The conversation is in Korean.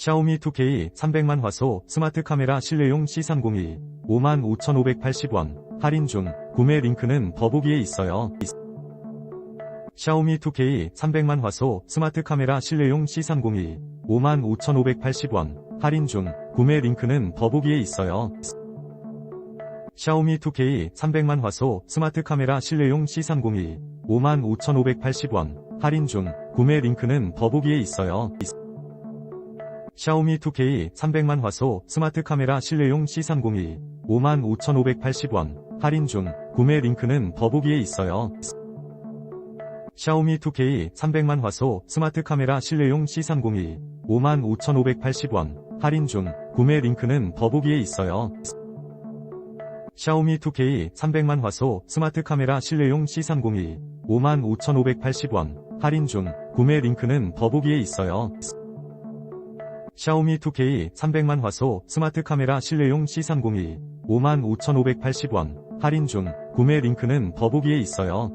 샤오미 2K 300만 화소 스마트 카메라 실내용 C302 55,580원 할인 중 구매 링크는 더보기에 있어요. 샤오미 2K 300만 화소 스마트 카메라 실내용 C302 55,580원 할인 중 구매 링크는 더보기에 있어요. 샤오미 2K 300만 화소 스마트 카메라 실내용 C302 55,580원 할인 중 구매 링크는 더보기에 있어요. 샤오미 2K 300만 화소 스마트 카메라 실내용 C302 55,580원 할인 중 구매 링크는 더보기에 있어요. 샤오미 2K 300만 화소 스마트 카메라 실내용 C302 55,580원 할인 중 구매 링크는 더보기에 있어요. 샤오미 2K 300만 화소 스마트 카메라 실내용 C302 55,580원 할인 중 구매 링크는 더보기에 있어요. 샤오미 2K 300만 화소 스마트 카메라 실내용 C302 55,580원 할인 중 구매 링크는 더보기에 있어요.